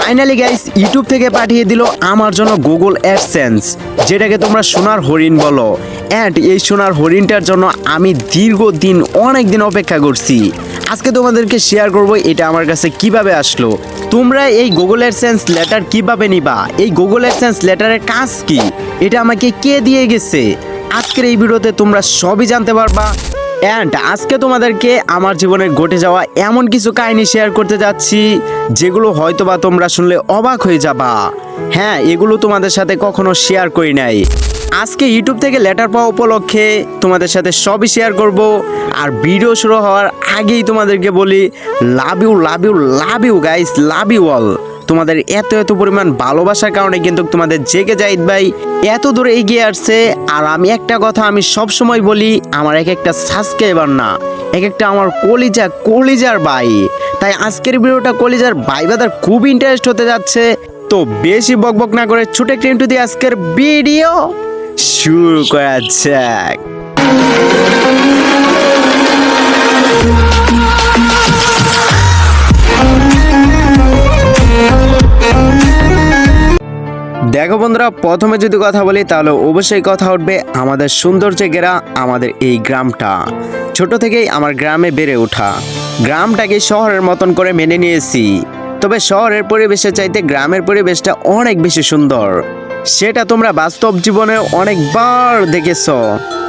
Finally guys YouTube থেকে পাঠিয়ে দিল আমার জন্য গুগল অ্যাডসেন্স যেটাকে তোমরা সোনার হরিণ বলো। অ্যান্ড এই সোনার হরিণটার জন্য আমি দীর্ঘদিন অনেক দিন অপেক্ষা করছি। আজকে তোমাদেরকে শেয়ার করব এটা আমার কাছে কীভাবে আসলো। তোমরা এই গুগল অ্যাডসেন্স লেটার কীভাবে নিবা? এই গুগল অ্যাডসেন্স লেটারের কাজ কি? এটা আমাকে কে দিয়ে গেছে? আজকের এই ভিডিওতে তোমরা সবই জানতে পারবা। অ্যান্ড আজকে তোমাদেরকে আমার জীবনে ঘটে যাওয়া এমন কিছু কাহিনী শেয়ার করতে যাচ্ছি, যেগুলো হয়তোবা তোমরা শুনলে অবাক হয়ে যাবা। হ্যাঁ এগুলো তোমাদের সাথে কখনো শেয়ার করি নাই। আজকে ইউটিউব থেকে লেটার পাওয়া উপলক্ষে তোমাদের সাথে সবই শেয়ার করব, আর ভিডিও শুরু হওয়ার আগেই তোমাদেরকে বলি love you love you love you guys love you all তোমাদের এত এত পরিমাণ ভালোবাসার কারণে কিন্তু তোমাদের জেগে জাহিদ ভাই এত দূরে এগিয়ে আসছে। আর আমি একটা কথা আমি সব সময় বলি, আমার এক একটা সাবস্ক্রাইবার না, এক একটা আমার কলিজা, কলিজার ভাই। তাই আজকের ভিডিওটা কলিজার ভাই বাদার খুব ইন্টারেস্ট হতে যাচ্ছে। তো বেশি বকবক না করে ছোট ইন্টু দিয়ে আজকের ভিডিও শুরু করা যাক। দেখো বন্ধুরা, প্রথমে যদি কথা বলি, তাহলে অবশ্যই কথা উঠবে আমাদের সৌন্দর্যে ঘেরা আমাদের এই গ্রামটা। ছোট থেকেই আমার গ্রামে বেড়ে ওঠা। গ্রামটাকে শহরের মতন করে মেনে নিয়েছি। তবে শহরের পরিবেশের চাইতে গ্রামের পরিবেশটা অনেক বেশি সুন্দর। সেটা তোমরা বাস্তব জীবনে অনেকবার দেখেছ।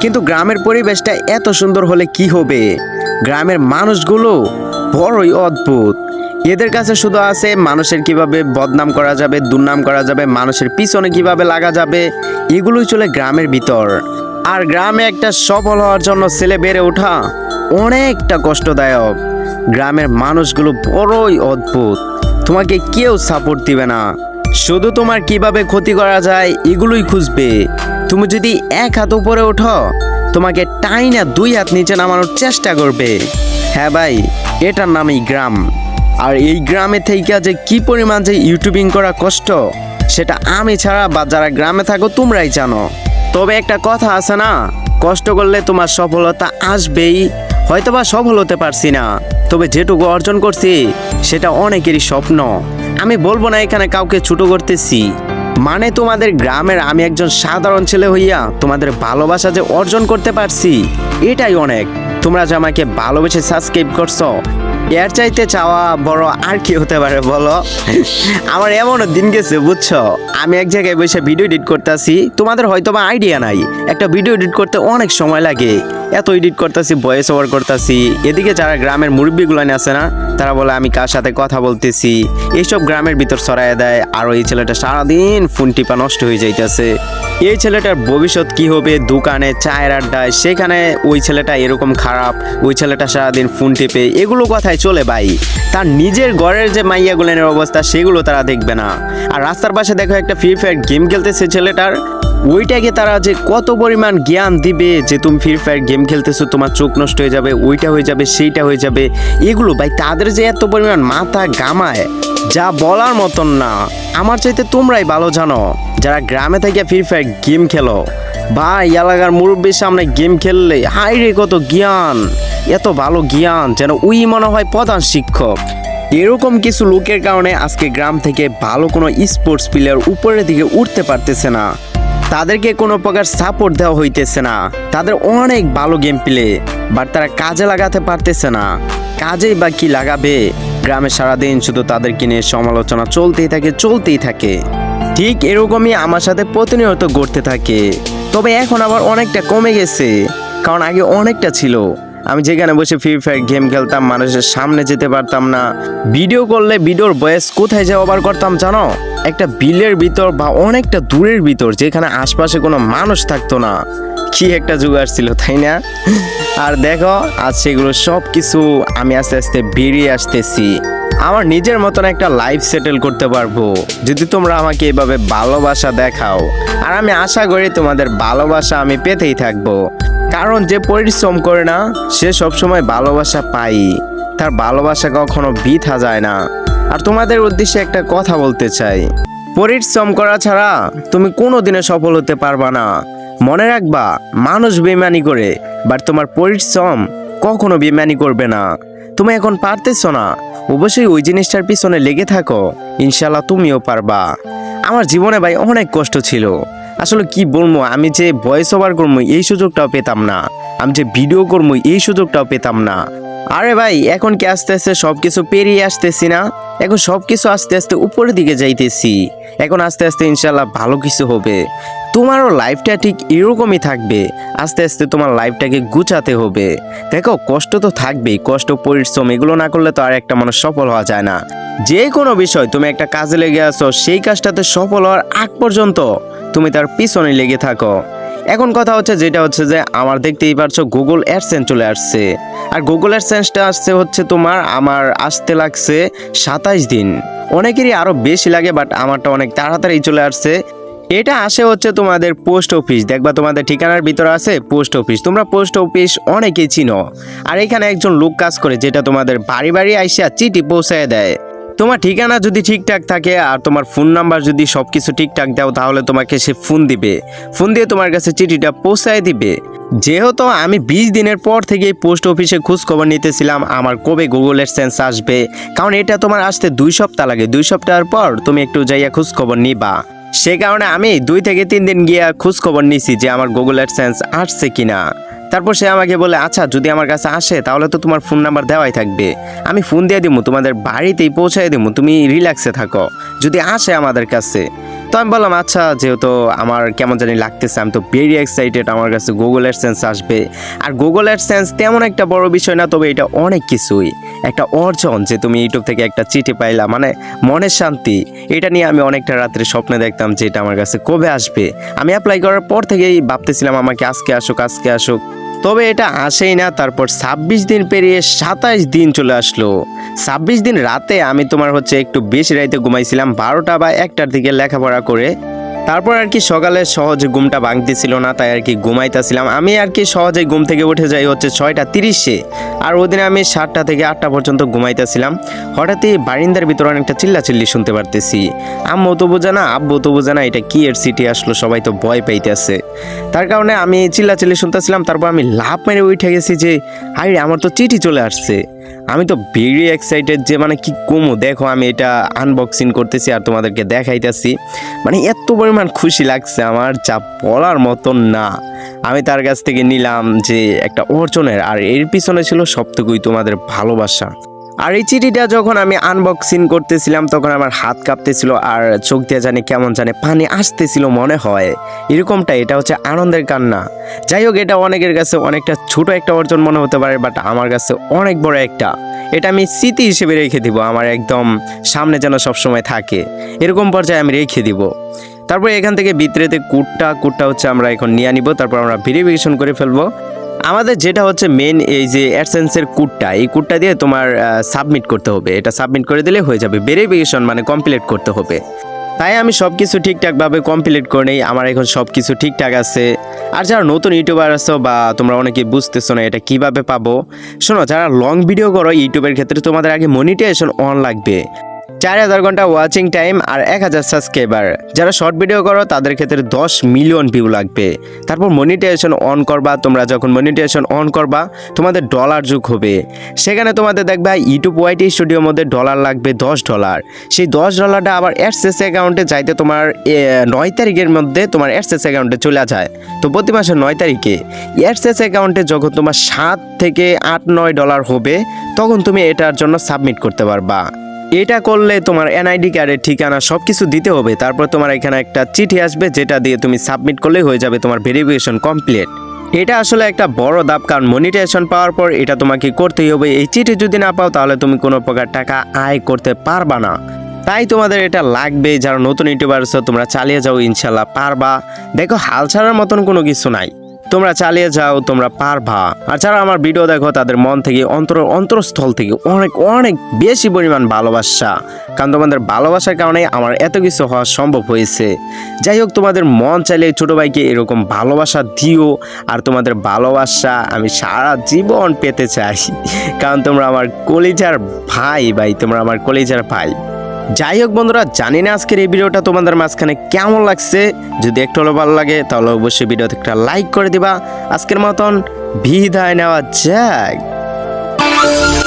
কিন্তু গ্রামের পরিবেশটা এত সুন্দর হলে কি হবে? গ্রামের মানুষগুলো বড়ই অদ্ভুত। এদের কাছে শুধু আছে মানুষের কীভাবে বদনাম করা যাবে, দুর্নাম করা যাবে, মানুষের পিছনে কীভাবে লাগা যাবে, এগুলোই চলে গ্রামের ভিতর। আর গ্রামে একটা সফল হওয়ার জন্য ছেলে বেড়ে ওঠা অনেকটা কষ্টদায়ক। গ্রামের মানুষগুলো বড়ই অদ্ভুত। তোমাকে কেউ সাপোর্ট দিবে না। শুধু তোমার কীভাবে ক্ষতি করা যায়, এগুলোই খুঁজবে। তুমি যদি এক হাত উপরে ওঠো, তোমাকে টাইনা দুই হাত নিচে নামানোর চেষ্টা করবে। হ্যাঁ ভাই, এটার নামই গ্রাম। আর এই গ্রামে থেকে যে কি পরিমাণ যে ইউটিউবিং করা কষ্ট, সেটা আমি ছাড়া বা যারা গ্রামে থাকো তোমরাই জানো। তবে একটা কথা আছে না, কষ্ট করলে তোমার সফলতা আসবেই, হয়তোবা সফল হতে পারছি না, তবে যেটুকু অর্জন করছি, সেটা অনেকেরই স্বপ্ন। আমি বলব না এখানে কাউকে ছোট করতেছি। মানে তোমাদের গ্রামের আমি একজন সাধারণ ছেলে হইয়া তোমাদের ভালোবাসা যে অর্জন করতে পারছি, এটাই অনেক। তোমরা যে আমাকে ভালোবেসে সাবস্ক্রাইব করছ এর চাইতে চাওয়া বড় আর কি হতে পারে বলো? আমার এমনও দিন গেছে বুঝছ? আমি এক জায়গায় বসে ভিডিও এডিট করতেছি। তোমাদের হয়তো বা আইডিয়া নাই। একটা ভিডিও এডিট করতে অনেক সময় লাগে। এত এডিট করতেছি ভয়েস ওভার করতেছি। এদিকে যারা গ্রামের মুরব্বীগুলো আছে না, তারা বলে, আমি কার সাথে কথা বলতেছি? এইসব গ্রামের ভিতর ছড়ায় দেয়, আর এই ছেলেটা সারাদিন ফোন টিপা নষ্ট হয়ে যাইতেছে। এই ছেলেটার ভবিষ্যৎ কি হবে? দোকানে চায়ের আড্ডায়, সেখানে ওই ছেলেটা এরকম খারাপ, ওই ছেলেটা সারাদিন ফোন টিপে, এগুলো কথাই চলে ভাই। তার নিজের ঘরের যে মাইয়াগুলেনের অবস্থা, সেগুলো তারা দেখবে না। আর রাস্তার পাশে দেখো একটা ফ্রি ফায়ার গেম খেলতেছে ছেলেটার। ওইটাকে তারা যে কত পরিমাণ জ্ঞান দিবে যে তুমি ফ্রি ফায়ার গেম খেলতেছো, তোমার চোখ নষ্ট হয়ে যাবে, ওইটা হয়ে যাবে, সেইটা হয়ে যাবে, এগুলো ভাই তাদের যে এত পরিমাণ মাথা গামায় যা বলার মতন না। আমার চাইতে তোমরাই ভালো জানো, যারা গ্রামে থেকে ফ্রি ফায়ার গেম খেলো। ভাই, এলাকার মুরব্বীর সামনে গেম খেললে হাই রে কত জ্ঞান, এত ভালো জ্ঞান, যেন উই মনে হয় প্রধান শিক্ষক। এরকম কিছু লোকের কারণে আজকে গ্রাম থেকে ভালো কোনো স্পোর্টস প্লেয়ার উপরের দিকে উঠতে পারতেছে না। তাদেরকে কোনো প্রকার সাপোর্ট দেওয়া হইতেছে না। তাদের অনেক ভালো গেম প্লে বাট তারা কাজে লাগাতে পারতেছে না। কাজেই বা কি লাগাবে? গ্রামে সারাদিন শুধু তাদেরকে নিয়ে সমালোচনা চলতেই থাকে চলতেই থাকে। ঠিক এরকমই আমার সাথে প্রতিনিয়ত ঘটতে থাকে। তবে এখন আবার অনেকটা কমে গেছে, কারণ আগে অনেকটা ছিল। আমি যেখানে বসে ফ্রি ফায়ার গেম খেলতাম, মানুষের সামনে যেতে পারতাম না। ভিডিও করলে ভিডিওর বয়স কোথায় যে ওভার করতাম, জানো? একটা বিলের ভিতর বা অনেকটা দূরের ভিতর, যেখানে আশপাশে কোনো মানুষ থাকতো না। কি একটা জুগার ছিল তাই না? আর দেখো, আজ সেগুলো সব কিছু আমি আস্তে আস্তে বেরিয়ে আসতেছি। আমার নিজের মতন একটা লাইফ সেটেল করতে পারব। যদি তোমরা আমাকে এভাবে ভালোবাসা দেখাও, আর আমি আশা করি তোমাদের ভালোবাসা আমি পেতেই থাকব। কারণ যে পরিশ্রম করে না, সে সবসময় ভালোবাসা পাই। তার ভালোবাসা কখনো বৃথা যায় না। আর তোমাদের উদ্দেশ্যে একটা কথা বলতে চাই। পরিশ্রম করা ছাড়া তুমি কোনো দিনে সফল হতে পারবা না। মনে রাখবা, মানুষ বেমানি করে, বাট তোমার পরিশ্রম কখনো বেমানি করবে না। তুমি এখন পারতেছ না। অবশ্যই ওই জিনিসটার পিছনে লেগে থাকো। ইনশাল্লাহ তুমিও পারবা। আমার জীবনে ভাই অনেক কষ্ট ছিল। আসলে কি বলব, আমি যে ভয়েস ওভার করব, এই সুযোগটাও পেতাম না। আমি যে ভিডিও করব, এই সুযোগটাও পেতাম না। আরে ভাই, এখন কি আস্তে আস্তে সব কিছু পেরিয়ে আসতেছি না? এখন সব কিছু আস্তে আস্তে উপরের দিকে যাইতেছি। এখন আস্তে আস্তে ইনশাল্লাহ ভালো কিছু হবে। তোমারও লাইফটা ঠিক এরকমই থাকবে। আস্তে আস্তে তোমার লাইফটাকে গুছাতে হবে। দেখো, কষ্ট তো থাকবেই। কষ্ট, পরিশ্রম, এগুলো না করলে তো আর একটা মানুষ সফল হওয়া যায় না। যে কোনো বিষয়, তুমি একটা কাজে লেগে আছো, সেই কাজটাতে সফল হওয়ার আগ পর্যন্ত তুমি তার পিছনে লেগে থাকো। এখন কথা হচ্ছে যেটা হচ্ছে যে আমার দেখতেই পারছ গুগল অ্যাডসেন্স চলে আসছে। আর গুগল অ্যাডসেন্সটা আসছে হচ্ছে তোমার আমার আসতে লাগছে সাতাইশ দিন। অনেকেরই আরও বেশি লাগে বাট আমারটা অনেক তাড়াতাড়ি চলে আসছে। এটা আসে হচ্ছে তোমাদের পোস্ট অফিস। দেখবা তোমাদের ঠিকানার ভিতরে আছে পোস্ট অফিস। তোমরা পোস্ট অফিস অনেকেই চিনো। আর এখানে একজন লোক কাজ করে, যেটা তোমাদের বাড়ি বাড়ি আইসা চিঠি পৌঁছায় দেয়। তোমার ঠিকানা যদি ঠিকঠাক থাকে আর তোমার ফোন নাম্বার যদি সব কিছু ঠিকঠাক দাও, তাহলে তোমাকে সে ফোন দিবে। ফোন দিয়ে তোমার কাছে চিঠিটা পৌঁছায় দিবে। যেহেতু আমি বিশ দিনের পর থেকে পোস্ট অফিসে খোঁজখবর নিতেছিলাম, আমার কবে গুগলের সেন্স আসবে? কারণ এটা তোমার আসতে দুই সপ্তাহ লাগে। দুই সপ্তাহের পর তুমি একটু যাইয়া খোঁজখবর নিবা। সে কারণে আমি দুই থেকে তিন দিন গিয়া খোঁজখবর নিছি যে আমার গুগল সেন্স আসছে কিনা। তারপর সে আমাকে বলে আচ্ছা যদি আমার কাছে আসে, তাহলে তো তোমার ফোন নাম্বার দেওয়াই থাকবে। আমি ফোন দিয়ে দিব তোমাদের বাড়িতেই পৌঁছাই দিব তুমি রিল্যাক্সে থাকো, যদি আসে আমাদের কাছে। তো আমি বললাম আচ্ছা যেহেতু আমার কেমন জানি লাগতেছে, আমি তো ভেরি এক্সাইটেড আমার কাছে গুগল সেন্স আসবে। আর গুগল সেন্স তেমন একটা বড় বিষয় না, তবে এটা অনেক কিছুই। একটা অর্জন যে তুমি ইউটিউব থেকে একটা চিঠি পাইলা মানে মনের শান্তি। এটা নিয়ে আমি অনেকটা রাত্রে স্বপ্নে দেখতাম যে এটা আমার কাছে কবে আসবে। আমি অ্যাপ্লাই করার পর থেকেই ভাবতেছিলাম, আমাকে আজকে আসুক আজকে আসুক। তবে এটা আসেই না, তারপর ছাব্বিশ দিন পেরিয়ে সাতাইশ দিন চলে আসলো। ছাব্বিশ দিন রাতে আমি তোমার হচ্ছে একটু বেশি রাইতে ঘুমাইছিলাম, বারোটা বা একটার দিকে লেখাপড়া করে তারপর আর কি সকালে সহজে ঘুমটা ভাঙতেছিল না, তাই আর কি ঘুমাইতেছিলাম। আমি আর কি সহজে ঘুম থেকে উঠে যাই হচ্ছে ছয়টা তিরিশে, আর ওদিনে আমি সাতটা থেকে আটটা পর্যন্ত ঘুমাইতেছিলাম। হঠাৎই বারিন্দার ভিতরে অনেকটা চিল্লাচিল্লি শুনতে পারতেছি। আম্মু তো বোঝা না, আব্বু তো বোঝা না, এটা কি এর সিটি আসলো, সবাই তো ভয় পাইতেছে। তার কারণে আমি চিল্লাচিল্লি শুনতেছিলাম, তারপর আমি লাভ মেরে উঠে গেছি যে হাই আমার তো চিঠি চলে আসছে। আমি তো ভেরি এক্সাইটেড যে মানে কি কমো? দেখো, আমি এটা আনবক্সিং করতেছি আর তোমাদেরকে দেখাইতেছি। মানে এত পরিমাণ খুশি লাগছে আমার, যা বলার মতন না। আমি তার কাছ থেকে নিলাম যে একটা অর্জনের, আর এর পিছনে ছিল সবটুকুই তোমাদের ভালোবাসা। আর এই চিঠিটা যখন আমি আনবক্সিং করতেছিলাম, তখন আমার হাত কাঁপতেছিল আর চোখ দিয়ে জানি কেমন জানে পানি আসতেছিল মনে হয়। এরকমটা এটা হচ্ছে আনন্দের কান্না। যাই হোক, এটা অনেকের কাছে অনেকটা ছোট একটা অর্জন মনে হতে পারে বাট আমার কাছে অনেক বড় একটা। এটা আমি স্মৃতি হিসেবে রেখে দিব, আমার একদম সামনে যেন সবসময় থাকে। এরকম পর্যায়ে আমি রেখে দিব। তারপর এখান থেকে ভিতরেতে কুটটা কুটটা হচ্ছে আমরা এখন নিয়ে নিব, তারপর আমরা ভেরিফিকেশন করে ফেলব। আমাদের যেটা হচ্ছে মেন এই যে অ্যাডসেন্সের কোডটা এই কোডটা দিয়ে তোমার সাবমিট করতে হবে। এটা সাবমিট করে দিলে হয়ে যাবে। ভেরিফিকেশন মানে কমপ্লিট করতে হবে। তাই আমি সব কিছু ঠিকঠাকভাবে কমপ্লিট করে নেই। আমার এখন সব কিছু ঠিকঠাক আছে। আর যারা নতুন ইউটিউবার আছো বা তোমরা অনেকে বুঝতেছো না এটা কীভাবে পাবো, শোনো, যারা লং ভিডিও করো, ইউটিউবের ক্ষেত্রে তোমাদের আগে মনিটাইজেশন অন লাগবে। চার হাজার ঘণ্টা ওয়াচিং টাইম আর এক হাজার সাবস্ক্রাইবার যারা শর্ট ভিডিও করো, তাদের ক্ষেত্রে দশ মিলিয়ন ভিউ লাগবে। তারপর মনিটাইজেশন অন করবা, তোমরা যখন মনিটাইজেশন অন করবা, তোমাদের ডলার যুগ হবে। সেখানে তোমাদের দেখবা ইউটিউব ওয়াইটি স্টুডিওর মধ্যে ডলার লাগবে দশ ডলার সেই দশ ডলারটা আবার অ্যাডসেস অ্যাকাউন্টে যাইতে তোমার নয় তারিখের মধ্যে তোমার অ্যাডসেস অ্যাকাউন্টে চলে যায়। তো প্রতি মাসের নয় তারিখে অ্যাডসেস অ্যাকাউন্টে যখন তোমার সাত থেকে আট, নয় ডলার হবে, তখন তুমি এটার জন্য সাবমিট করতে পারবা। এটা করলে তোমার এনআইডি কার্ডের ঠিকানা সব কিছু দিতে হবে। তারপর তোমার এখানে একটা চিঠি আসবে, যেটা দিয়ে তুমি সাবমিট করলেই হয়ে যাবে তোমার ভেরিফিকেশন কমপ্লিট এটা আসলে একটা বড় দাব কারণ মনিটাইজেশন পাওয়ার পর এটা তোমাকে করতেই হবে। এই চিঠি যদি না পাও, তাহলে তুমি কোনো প্রকার টাকা আয় করতে পারবা না। তাই তোমাদের এটা লাগবে, যারা নতুন ইউটিউবার তোমরা চালিয়ে যাও ইনশাল্লাহ পারবা। দেখো, হাল ছাড়ার মতন কোনো কিছু নাই। তোমরা চালিয়ে যাও, তোমরা পারবা। আর যারা আমার ভিডিও দেখো, তাদের মন থেকে অন্তর, অন্তরস্থল থেকে অনেক অনেক বেশি পরিমাণ ভালোবাসা। কারণ তোমাদের ভালোবাসার কারণে আমার এত কিছু হওয়া সম্ভব হয়েছে। যাই হোক, তোমাদের মন চাইলে ছোটো ভাইকে এরকম ভালোবাসা দিও, আর তোমাদের ভালোবাসা আমি সারা জীবন পেতে চাই। কারণ তোমরা আমার কলিজার ভাই ভাই, তোমরা আমার কলিজার ভাই। যাই হোক বন্ধুরা, জানি না আজকের এই ভিডিওটা তোমাদের মাঝখানে কেমন লাগছে। যদি একটু হলেও ভালো লাগে, তাহলে অবশ্যই ভিডিওতে একটা লাইক করে দিবা। আজকের মতন বিদায় নেওয়া যাক।